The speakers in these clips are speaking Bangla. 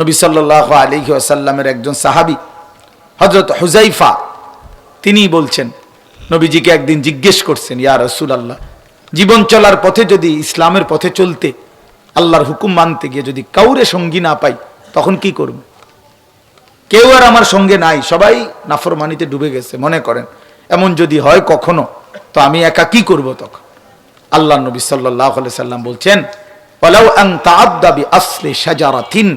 নবী সাল্লাহ আলী আসাল্লামের একজন সাহাবি হজরত হুজাইফা তিনি বলছেন, নবীজিকে একদিন জিজ্ঞেস করছেন, ইয়া রসুল আল্লাহ জীবন চলার পথে যদি ইসলামের পথে চলতে, আল্লাহর হুকুম মানতে গিয়ে যদি কাউরে সঙ্গী না পাই, তখন কি করব? কেউ আর আমার সঙ্গে নাই, সবাই নাফরমানিতে ডুবে গেছে, মনে করেন। এমন যদি হয় কখনো, তো আমি একা কি করব তখন? আল্লাহ নবী সাল্লাহ সাল্লাম বলছেন, ওয়ালাউ আন তাআদ্দা বি আসলি শাজারাতিন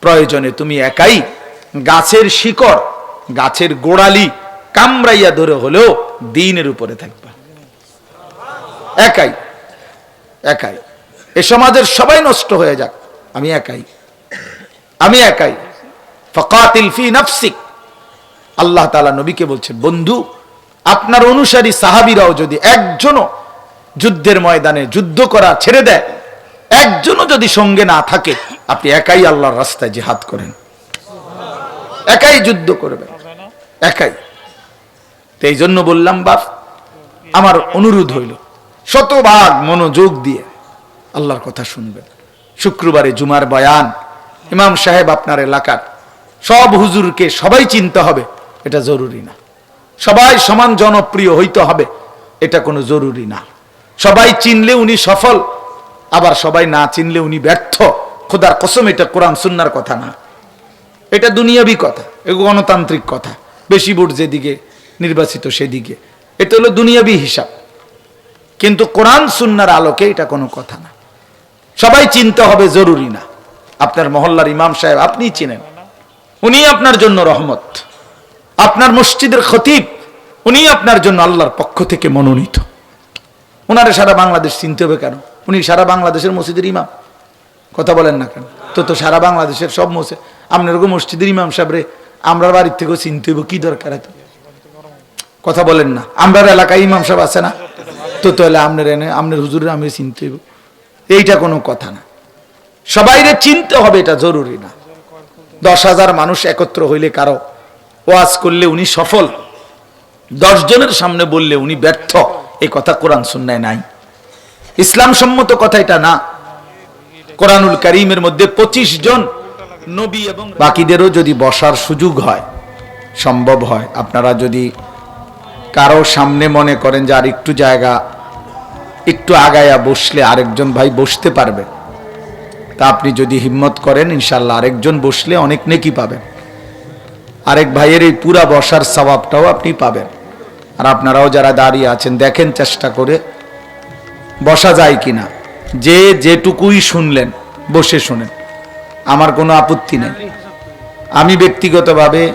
প্রয়োজনে তুমি একাই গাছের শিকড়, গাছের গোড়ালি কামড়াইয়া ধরে হলেও দিনের উপরে থাকবা। একাই একাই। এ সমাজের সবাই নষ্ট হয়ে যাক, আমি একাই। আমি একাই। ফকাতিল ফি নাফসিক। আল্লাহ তাআলা নবীকে বলছেন, বন্ধু, আপনার অনুসারী সাহাবীরাও যদি একজনও যুদ্ধের ময়দানে যুদ্ধ করা ছেড়ে দেয়, একজনও যদি সঙ্গে না থাকে আপনি একাই আল্লাহর রাস্তায় জিহাদ করেন। একাই যুদ্ধ করবেন। একাই। তো এই জন্য বললাম, বাপ, আমার অনুরোধ হইল, শতভাগ মনোযোগ দিয়ে আল্লাহর কথা শুনবেন। শুক্রবারে জুমার বয়ান, ইমাম সাহেব আপনার এলাকার, সব হুজুরকে সবাই চিনতে হবে, এটা জরুরি না। সবাই সমান জনপ্রিয় হইতে হবে, এটা কোনো জরুরি না। সবাই চিনলে উনি সফল, আবার সবাই না চিনলে উনি ব্যর্থ। খোদার কসম, এটা কোরআন সুন্নার কথা না। এটা দুনিয়াবি কথা এগুলো গণতান্ত্রিক কথা। বেশি ভোট যেদিকে, নির্বাচিত সেদিকে। এটা হলো দুনিয়াবি হিসাব। কিন্তু কোরআন সুন্নার আলোকে এটা কোনো কথা না। সবাই চিনতে হবে জরুরি না। আপনার মহল্লার ইমাম সাহেব আপনি চিনেন। উনি আপনার জন্য রহমত। আপনার মসজিদের খতিব, উনি আপনার জন্য আল্লাহর পক্ষ থেকে মনোনীত। ওনারে সারা বাংলাদেশ চিনতে হবে কেন? উনি সারা বাংলাদেশের মসজিদের ইমাম। কথা বলেন না কেন? তো তো সারা বাংলাদেশের সব মসজিদ আপনার ওরকম মসজিদের ইমাম সাহেবরে আমরা বাড়ির থেকেও চিনতে হইব, কি দরকার এত? কথা বলেন না। আমরা এলাকায় ইমাম সাহেব আছে না? তো তো এলে আপনার এনে আপনার হুজুরের আমি চিনতে হইব। এইটা কোনো কথা না। সবাইরে চিনতে হবে এটা জরুরি না। দশ হাজার মানুষ একত্র হইলে কারও ওয়াজ করলে উনি সফল। দশ জনের সামনে বললে উনি ব্যর্থ। এই কথা কোরআন সুন্নায় নাই। ইসলাম সম্মত কথা এটা না। কোরআনুল করিমের মধ্যে পঁচিশ জন নবী এবং বাকিদেরও যদি বসার সুযোগ হয়, সম্ভব হয়। আপনারা যদি কারও সামনে মনে করেন যে আর একটু জায়গা, একটু আগায়া বসলে আরেকজন ভাই বসতে পারবে, তা আপনি যদি হিম্মত করেন ইনশাল্লাহ আরেকজন বসলে অনেক নেকি পাবেন। আরেক ভাইয়ের এই পুরা বসার স্বভাবটাও আপনি পাবেন। আর আপনারাও যারা দাঁড়িয়ে আছেন, দেখেন চেষ্টা করে বসা যায় কিনা। যে যেটুকুই শুনলেন, বসে শুনেন। আমার কোনো আপত্তি নেই। আমি ব্যক্তিগতভাবে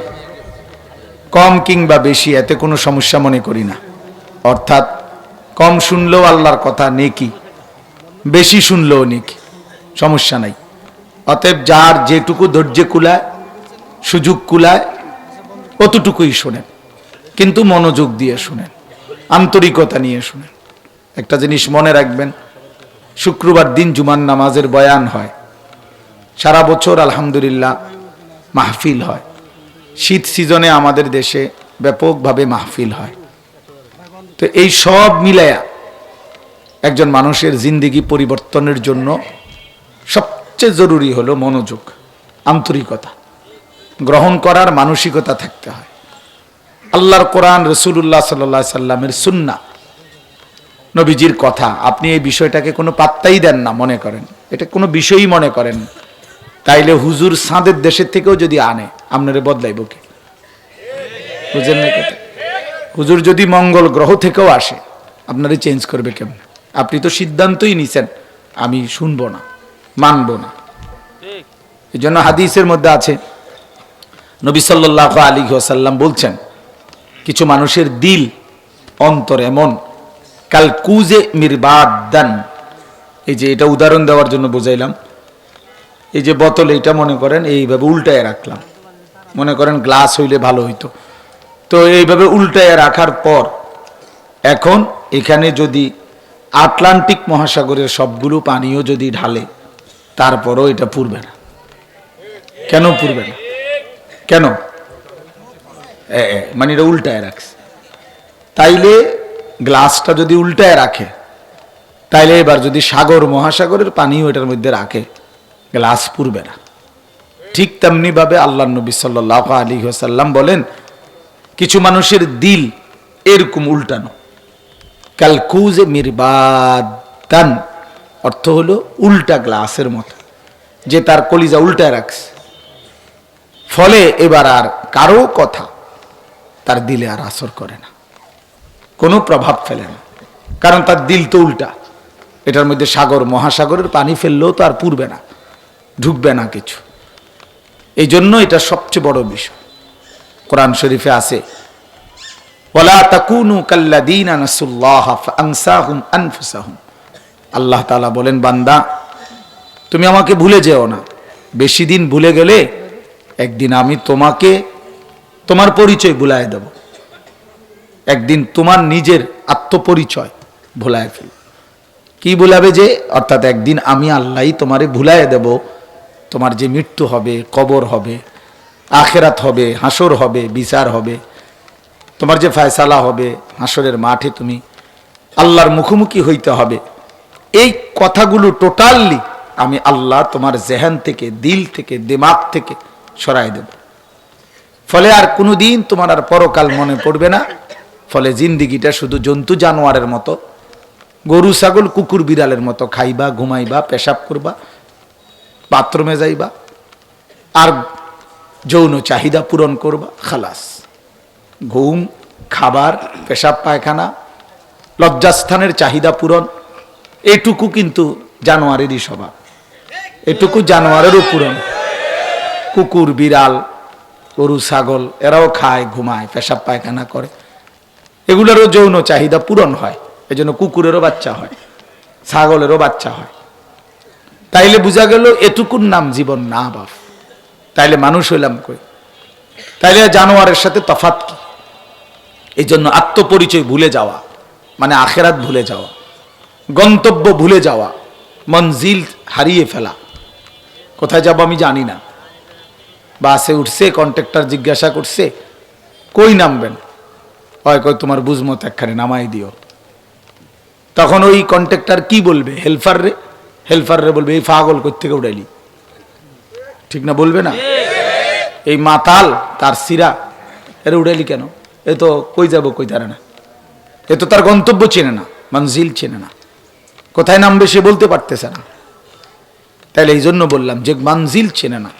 কম কিংবা বেশি, এতে কোনো সমস্যা মনে করি না। অর্থাৎ, কম শুনলেও আল্লাহর কথা নেকি, বেশি শুনলেও নেকি, সমস্যা নাই। অতএব যার যেটুকু ধৈর্য কুলায়, সুযোগ কুলায়, অতটুকুই শোনেন। কিন্তু মনোযোগ দিয়ে শুনেন, আন্তরিকতা নিয়ে শুনেন। একটা জিনিস মনে রাখবেন শুক্রবার দিন জুমান নামাজের বয়ান হয়। সারা বছর আলহামদুলিল্লাহ মাহফিল হয়। শীত সিজনে আমাদের দেশে ব্যাপকভাবে মাহফিল হয়। তো এই সব মিলায়া একজন মানুষের জিন্দিগি পরিবর্তনের জন্য সবচেয়ে জরুরি হলো মনোযোগ, আন্তরিকতা। গ্রহণ করার মানসিকতা থাকতে হয়। আল্লাহর কোরআন রসুল্লাহ সাল্লা সাল্লামের সুন্না নবীজির কথা। আপনি এই বিষয়টাকে কোনো পাত্তাই দেন না মনে করেন। এটা কোনো বিষয়ই মনে করেন। তাইলে হুজুর সাঁদের দেশের থেকেও যদি আনে, আপনারে বদলাইব কি? বুঝেন না হুজুর যদি মঙ্গল গ্রহ থেকেও আসে, আপনারে চেঞ্জ করবে কেমন? আপনি তো সিদ্ধান্তই নিছেন, আমি শুনব না, মানব না। এই জন্য হাদিসের মধ্যে আছে, নবী সাল্লাহ আলী সাল্লাম বলছেন, কিছু মানুষের দিল অন্তর এমন কাল কুজে মিরবাদান। এই যে এটা উদাহরণ দেওয়ার জন্য বোঝাইলাম। এই যে বোতল এইটা মনে করেন এইভাবে উল্টায় রাখলাম। মনে করেন গ্লাস হইলে ভালো হইতো। তো এইভাবে উল্টায় রাখার পর এখন এখানে যদি আটলান্টিক মহাসাগরের সবগুলো পানিও যদি ঢালে, তারপরও এটা পুরবে না। কেন পুরবে না? কেন? মানে এটা উল্টায় রাখছে। তাইলে গ্লাসটা যদি উল্টায় রাখে, তাইলে এবার যদি সাগর, মহাসাগরের পানিও এটার মধ্যে রাখে, গ্লাস পুরবে না। ঠিক তেমনি ভাবে আল্লাহ নবী সাল্লাহ আলী সাল্লাম বলেন, কিছু মানুষের দিল এরকম উল্টানো। ক্যালকুজে মিরবাদান, অর্থ হলো উল্টা গ্লাসের মতো, যে তার কলিজা উল্টায় রাখছে। ফলে এবার আর কারও কথা তার দিলে আর আসর করে না। কোনো প্রভাব ফেলে না। কারণ তার দিল তো উল্টা। এটার মধ্যে সাগর, মহাসাগরের পানি ফেললেও তো আর পুরবে না, ঢুকবে না কিছু। এই জন্য এটা সবচেয়ে বড় বিষয়। কোরআন শরীফে আছে আল্লাহ তালা বলেন, বান্দা, তুমি আমাকে ভুলে যেও না। বেশি দিন ভুলে গেলে একদিন আমি তোমাকে, তোমার পরিচয় ভুলায় দেব। একদিন তোমার নিজের আত্মপরিচয় ভুলায় ফেল। কি ভুলাবে যে? অর্থাৎ একদিন আমি আল্লাহই তোমারে ভুলায় দেব। তোমার যে মৃত্যু হবে, কবর হবে, আখেরাত হবে, হাসর হবে, বিচার হবে, তোমার যে ফায়সালা হবে, হাসরের মাঠে তুমি আল্লাহর মুখোমুখি হইতে হবে। এই কথাগুলো টোটালি আমি আল্লাহ তোমার জেহান থেকে, দিল থেকে, দিমাগ থেকে সরাই দেব। ফলে আর কোনো দিন তোমার আর পরকাল মনে পড়বে না। ফলে জিন্দিগিটা শুধু জন্তু জানোয়ারের মতো, গরু, ছাগল, কুকুর, বিড়ালের মতো খাইবা, ঘুমাইবা, পেশাব করবা, বাথরুমে যাইবা, আর যৌন চাহিদা পূরণ করবা, খালাস। ঘুম, খাবার, পেশাব, পায়খানা, লজ্জাস্থানের চাহিদা পূরণ, এটুকু কিন্তু জানোয়ারেরই স্বভাব। এটুকু জানোয়ারেরও পূরণ। কুকুর, বিড়াল, গরু, ছাগল, এরাও খায়, ঘুমায়, পেশাব, পায়খানা করে। এগুলোরও যৌন চাহিদা পূরণ হয় এই জন্য কুকুরেরও বাচ্চা হয়, ছাগলেরও বাচ্চা হয়। তাইলে বোঝা গেল এটুকুর নাম জীবন না বাপ। তাইলে মানুষ হইলাম কই? তাইলে জানোয়ারের সাথে তফাত কি? এই জন্য আত্মপরিচয় ভুলে যাওয়া মানে আখেরাত ভুলে যাওয়া, গন্তব্য ভুলে যাওয়া, মঞ্জিল হারিয়ে ফেলা। কোথায় যাব আমি জানি না। বাসে উঠছে, কন্ট্রাক্টর জিজ্ঞাসা করছে, কই নামবেন? হয়, কয়, তোমার বুঝমত একখানে নামাই দিও। তখন ওই কন্ট্রাক্টর কি বলবে? হেল্পার রে হেল্পার রে বলবে, এই পাগল থেকে উড়াইলি? ঠিক না, বলবে না? এই মাতাল, তার সিরা এর উড়াইলি কেন? এ তো কই যাব, কই তারা না? এ তো তার গন্তব্য চেনে না, মঞ্জিল চেনে না। কোথায় নামবে সে বলতে পারতেছে না। তাহলে এই জন্য বললাম যে মঞ্জিল চেনে না,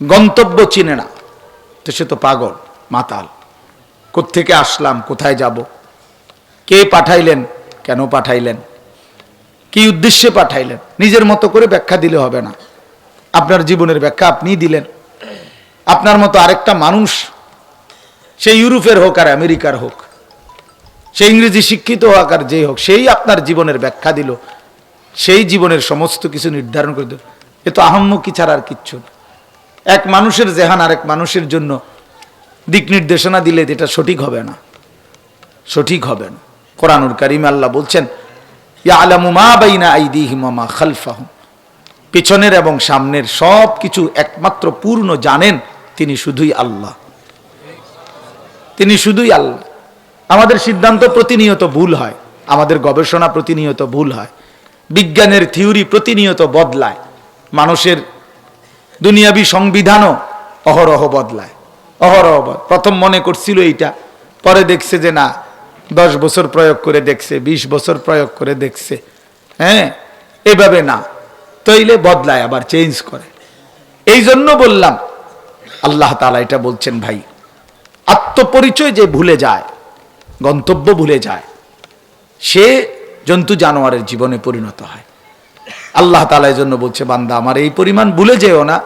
গন্তব্য চেনে না, তো সে তো পাগল, মাতাল। কোত্থেকে আসলাম, কোথায় যাব? কে পাঠাইলেন? কেন পাঠাইলেন? কি উদ্দেশ্যে পাঠাইলেন? নিজের মতো করে ব্যাখ্যা দিলে হবে না। আপনার জীবনের ব্যাখ্যা আপনি দিলেন। আপনার মতো আরেকটা মানুষ, সে ইউরোপের হোক আর আমেরিকার হোক, সে ইংরেজি শিক্ষিত হোক আর যেই হোক, সেই আপনার জীবনের ব্যাখ্যা দিল। সেই জীবনের সমস্ত কিছু নির্ধারণ করে দিল। এ তো আহম্মকি ছাড়া আর কিচ্ছু। এক মানুষের জেহান আর এক মানুষের জন্য দিক নির্দেশনা দিলে এটা সঠিক হবে না। সঠিক হবে না। কোরআনুর কারিম আল্লাহ বলছেন, ইয়ালামু মা পিছনের এবং সামনের সব কিছু একমাত্র পূর্ণ জানেন তিনি শুধুই আল্লাহ। তিনি শুধুই আল্লাহ। আমাদের সিদ্ধান্ত প্রতিনিয়ত ভুল হয়, আমাদের গবেষণা প্রতিনিয়ত ভুল হয়, বিজ্ঞানের থিওরি প্রতিনিয়ত বদলায়, মানুষের দুনিয়াবি সংবিধানও অহরহ বদলায়। অহরহ। প্রথম মনে করছিল এইটা, পরে দেখছে যে না, দশ বছর প্রয়োগ করে দেখছে ২০ বছর প্রয়োগ করে দেখছে। হ্যাঁ এভাবে না। তৈলে বদলায়, আবার চেঞ্জ করে। এই জন্য বললাম, আল্লাহ তালা এটা বলছেন ভাই, আত্মপরিচয় যে ভুলে যায়, গন্তব্য ভুলে যায়, সে জন্তু জানোয়ারের জীবনে পরিণত হয়। আল্লাহ তালা জন্য বলছে, বান্দা, আমার এই পরিমাণ ভুলে যেও না,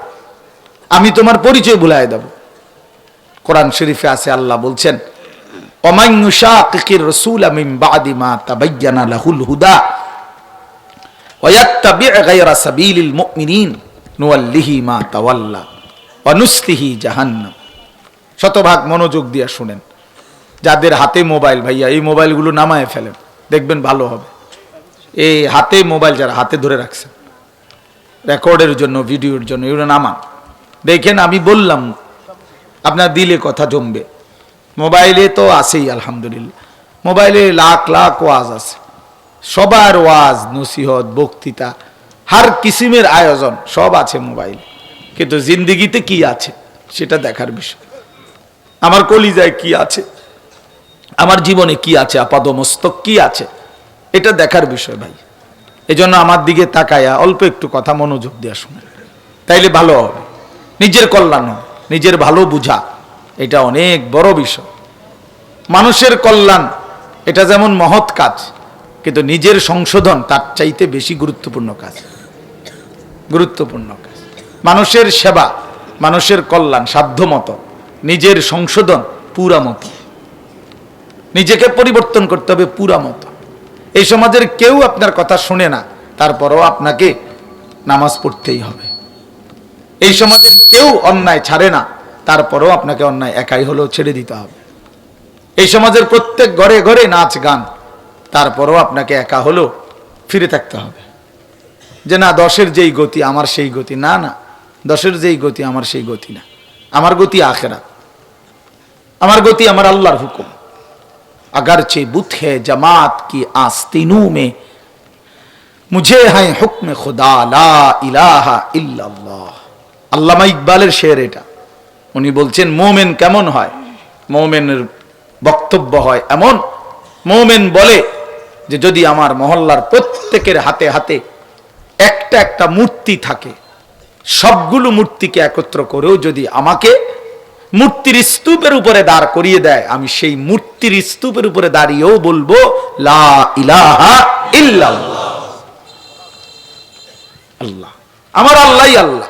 আমি তোমার পরিচয় ভুলাই দেব। কোরআন শরীফে আছে, আল্লাহ বলছেন অমায়ুশাকির রসুল আমিম বাদি মা তাবাইয়ানা লাহুল হুদা গায়রা মুমিনিন, নুয়াল্লিহি মা তাওয়াল্লা অনুস্তিহি জাহান্নাম। শতভাগ মনোযোগ দিয়া শুনেন। যাদের হাতে মোবাইল, ভাইয়া, এই মোবাইলগুলো নামায় ফেলেন, দেখবেন ভালো হবে। এই হাতে মোবাইল যারা হাতে ধরে রাখছেন, রেকর্ডের জন্য, ভিডিওর জন্য, এগুলো নামা দেখেন, আমি বললাম আপনার দিলে কথা জমবে। মোবাইলে তো আছেই আলহামদুলিল্লাহ। মোবাইলে লাখ লাখ ওয়াজ আছে। সবার ওয়াজ নসিহত বক্তৃতা হার কিসিমের আয়োজন সব আছে মোবাইল। কিন্তু জিন্দিগিতে কি আছে সেটা দেখার বিষয়। আমার কলিজায় কি আছে? আমার জীবনে কি আছে? আপাদমস্তক কি আছে? এটা দেখার বিষয় ভাই। এজন্য আমার দিকে তাকায়া অল্প একটু কথা মনোযোগ দেওয়া শুনে তাইলে ভালো হবে। নিজের কল্যাণ হবে, নিজের ভালো বুঝা, এটা অনেক বড় বিষয়। মানুষের কল্যাণ, এটা যেমন মহৎ কাজ, কিন্তু নিজের সংশোধন তার চাইতে বেশি গুরুত্বপূর্ণ কাজ। গুরুত্বপূর্ণ কাজ। মানুষের সেবা, মানুষের কল্যাণ, সাধ্যমতো, নিজের সংশোধন পুরা মতো নিজেকে পরিবর্তন করতে হবে পুরা মতো এই সমাজের কেউ আপনার কথা শুনে না, তারপরও আপনাকে নামাজ পড়তেই হবে। এই সমাজের কেউ অন্যায় ছাড়ে না তারপরও আপনাকে অন্যায় একাই হলেও ছেড়ে দিতে হবে এই সমাজের প্রত্যেক ঘরে ঘরে নাচ গান তারপরও আপনাকে একা হলেও ফিরে থাকতে হবে যে না দশের যেই গতি আমার সেই গতি না না দশের যেই গতি আমার সেই গতি না আমার গতি আখেরা আমার গতি আমার আল্লাহর হুকুম अगरचे बुत है जमात की आस्तीनों में मुझे है हुक्म खुदा ला इलाहा इल्लाल्लाह আল্লামা ইকবালের শের এটা। উনি বলছেন, মোমেন কেমন হয়? মোমেনের বক্তব্য হয় এমন, মোমেন বলে যে যদি আমার মহল্লার প্রত্যেকের হাতে হাতে একটা একটা মূর্তি থাকে, সবগুলো মূর্তিকে একত্র করেও যদি আমাকে মূর্তির স্তূপের উপরে দাঁড় করিয়ে দেয়, আমি সেই মূর্তির স্তূপের উপরে দাঁড়িয়েও বলব, লা ইলাহা আল্লাহ। আমার আল্লাহ আল্লাহ।